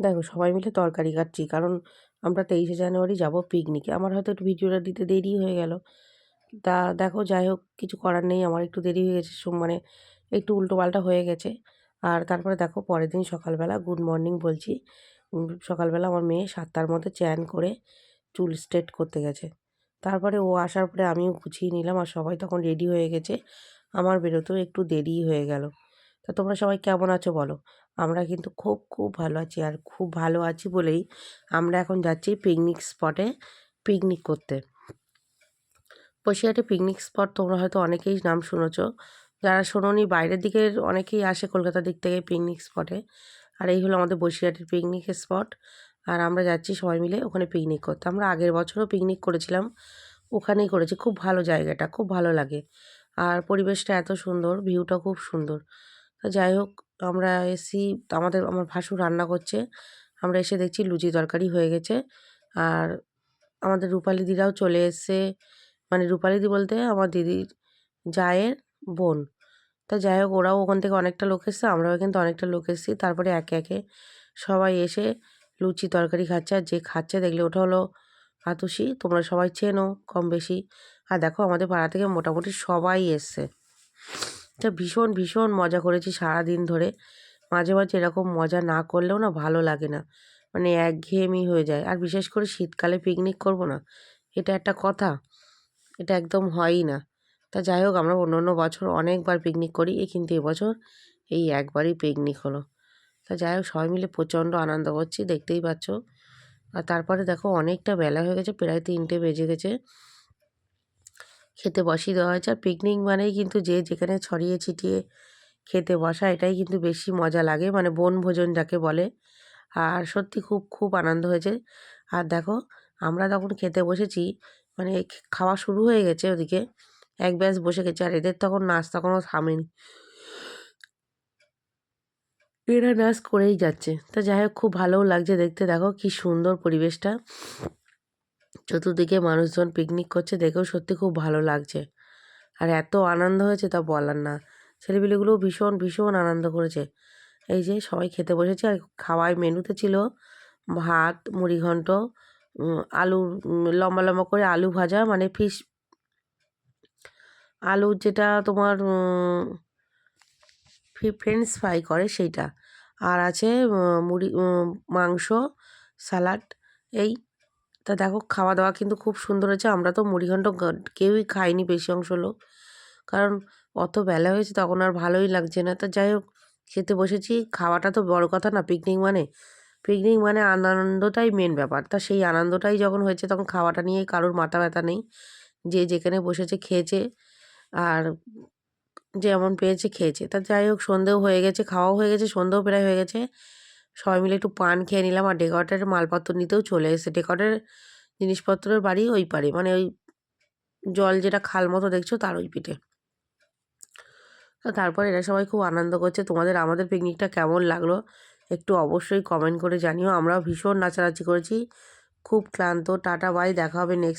দেখো সবাই মিলে তরকারি কাটছি কারণ আমরা তেইশে জানুয়ারি যাব পিকনিকে আমার হয়তো একটু ভিডিওটা দিতে দেরি হয়ে গেল। তা দেখো, যাই হোক, কিছু করার নেই। আমার একটু দেরি হয়ে গেছে মানে একটু উল্টোপাল্টা হয়ে গেছে। আর তারপরে দেখো, পরের দিন সকালবেলা গুড মর্নিং বলছি। সকালবেলা আমার মেয়ে সাতটার মধ্যে চ্যান করে চুল স্ট্রেট করতে গেছে। তারপরে ও আসার পরে আমিও গুছিয়ে নিলাম আর সবাই তখন রেডি হয়ে গেছে। আমার বেরোতেও একটু দেরি হয়ে গেল। তা তোমরা সবাই কেমন আছো বলো? আমরা কিন্তু খুব খুব ভালো আছি আর খুব ভালো আছি বলেই আমরা এখন যাচ্ছি পিকনিক স্পটে পিকনিক করতে। বসিরহাটে পিকনিক স্পট তোমরা হয়তো অনেকেই নাম শুনেছো। যারা শোনোনি, বাইরের দিকের অনেকেই আসে কলকাতার দিক থেকে পিকনিক স্পটে আর এই হলো আমাদের বসিরহাটের পিকনিক স্পট আর আমরা যাচ্ছি সবাই মিলে ওখানে পিকনিক করতে। আমরা আগের বছরও পিকনিক করেছিলাম। ওখানেই করেছি। খুব ভালো জায়গাটা, খুব ভালো লাগে। আর পরিবেশটা এত সুন্দর ভিউটা খুব সুন্দর। যাই হোক, আমরা এসি আমাদের, আমার ভাসুর রান্না করছে। আমরা এসে দেখছি লুচি তরকারি হয়ে গেছে। আর আমাদের রূপালি দিরাও চলে এসছে। মানে রূপালি দি বলতে আমার দিদির জায়ের বোন। তা যাই হোক, ওরাও ওখান থেকে অনেকটা লোক এসছে, আমরাও কিন্তু অনেকটা লোক এসেছি। তারপরে একে একে সবাই এসে লুচি তরকারি খাচ্ছে। আর যে খাচ্ছে, দেখলে ওটা হলো আতুষি তোমরা সবাই চেনো কম বেশি। আর দেখো, আমাদের পাড়া থেকে মোটামুটি সবাই এসছে। তা ভীষণ ভীষণ মজা করেছি সারা দিন ধরে। মাঝে মাঝে এরকম মজা না করলেও না ভালো লাগে না। মানে একঘেয়েমি হয়ে যায়। আর বিশেষ করে শীতকালে পিকনিক করব না, এটা একটা কথা। এটা একদম হয়ই না। তা যাই হোক, আমরা অন্য অন্য বছর অনেকবার পিকনিক করি কিন্তু এবছর এই একবারই পিকনিক হলো। তা যাই হোক, সবাই মিলে প্রচণ্ড আনন্দ করছি, দেখতেই পাচ্ছ। আর তারপরে দেখো, অনেকটা বেলা হয়ে গেছে, প্রায় তিনটে বেজে গেছে। খেতে বসিয়ে দেওয়া হয়েছে। আর পিকনিক মানেই কিন্তু যে যেখানে ছড়িয়ে ছিটিয়ে খেতে বসা, এটাই কিন্তু বেশি মজা লাগে মানে বনভোজন যাকে বলে। আর সত্যি খুব খুব আনন্দ হয়েছে। আর দেখো, আমরা তখন খেতে বসেছি মানে খাওয়া শুরু হয়ে গেছে ওদিকে। এক ব্যাস বসে গেছে, আর এদের তখন নাস্তা কোনো থামেনি। এরা নাচ করেই যাচ্ছে। তা যাই হোক, খুব ভালোও লাগছে দেখতে। দেখো কি সুন্দর পরিবেশটা। চতুর্দিকে মানুষজন পিকনিক করছে, দেখেও সত্যি খুব ভালো লাগছে। আর এত আনন্দ হয়েছে তা বলার না। ছেলেপিলেগুলোও ভীষণ ভীষণ আনন্দ করেছে। এই যে সবাই খেতে বসেছে আর খাওয়ায় মেনুতে ছিল ভাত মুড়িঘণ্ট আলুর লম্বা লম্বা করে আলু ভাজা মানে ফিশ আলু যেটা তোমার ফ্রেঞ্চ ফ্রাই করে সেইটা। আর আছে মুড়ি মাংস স্যালাড এই তা দেখো খাওয়া দাওয়া কিন্তু খুব সুন্দর হয়েছে। আমরা তো মুড়িঘণ্ট কেউই খাইনি বেশি অংশ লোক। কারণ অত বেলা হয়েছে তখন আর ভালোই লাগছে না। তা যাই হোক, খেতে বসেছি। খাওয়াটা তো বড় কথা না পিকনিক মানে। পিকনিক মানে আনন্দটাই মেন ব্যাপার। তা সেই আনন্দটাই যখন হয়েছে তখন খাওয়াটা নিয়ে কারোর মাথা ব্যথা নেই। যে যেখানে বসেছে খেয়েছে আর যেমন পেয়েছে খেয়েছে। তা যাই হোক, সন্ধেও হয়ে গেছে, খাওয়াও হয়ে গেছে, সন্ধেও প্রায় হয়ে গেছে। সবাই মিলে একটু পান খেয়ে নিলাম আর ডেকরেটের মালপত্র নিতেও চলে এসেছে। ডেকরেটের জিনিসপত্রের বাড়ি ওই পারে মানে ওই জল যেটা খাল মতো দেখছ তার ওই পিঠে। তারপর এরা সবাই খুব আনন্দ করছে। তোমাদের, আমাদের পিকনিকটা কেমন লাগল একটু অবশ্যই কমেন্ট করে জানিও। আমরাও ভীষণ নাচানাচি করেছি। খুব ক্লান্ত। টাটা বাই দেখা হবে নেক্সট